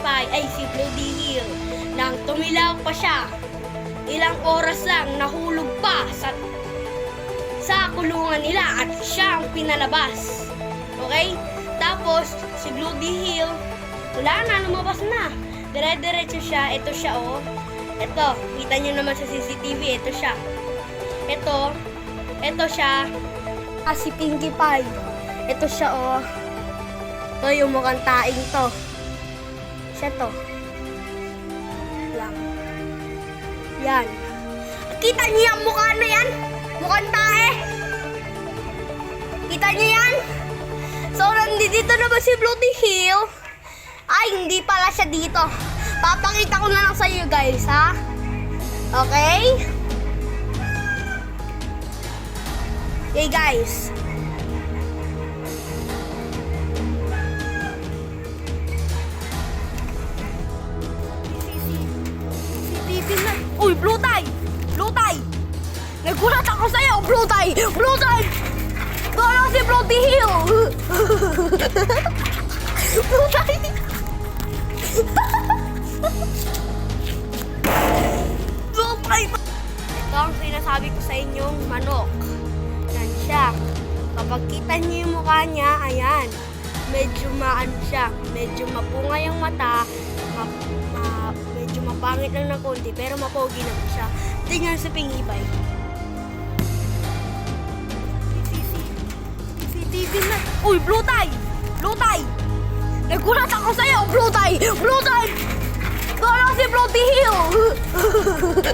Pie, ay si Bloody Hill, nang tumilaw pa siya. Ilang oras lang nahulog pa sa sa kulungan nila at siya ang pinalabas. Okay? Tapos, si Bloody Hill, wala na, lumabas na. Dire-diretso siya, ito siya oh. Ito, kita niyo naman sa CCTV, ito siya. Ito, ito siya. Ah, si Pinkie Pie. Ito siya oh. Ito yung mukhang taing to. Siya. Yan. Yan. Kita niyo yung mukha na yan? Mukhang tae. Kita niyo yan? So, nandito na ba si Bloody Hill? Ay, hindi pala siya dito. Papakita ko na lang sa iyo guys, ha? Okay? Okay, guys. Uy, Blue Tie! Blue Tie! Nagulat ako sa'yo, Blue Tie! Blue Tie! Gano'n si Bloody Hill! Blue Tie! Blue Tie! Ito ang sinasabi ko sa inyong manok. Yan siya. Kapag kita niyo yung mukha niya, ayan. Medyo maano siya. Medyo mapungay ang mata. Ma, ma- mapangit lang ng konti. Pero mapogi naman siya. Tingnan sa pingibay. CCTV na. Uy, blue tie! Blue tie! Nagulat ako sa'yo, blue tie! Blue tie! Gano'n si Bloody Hill!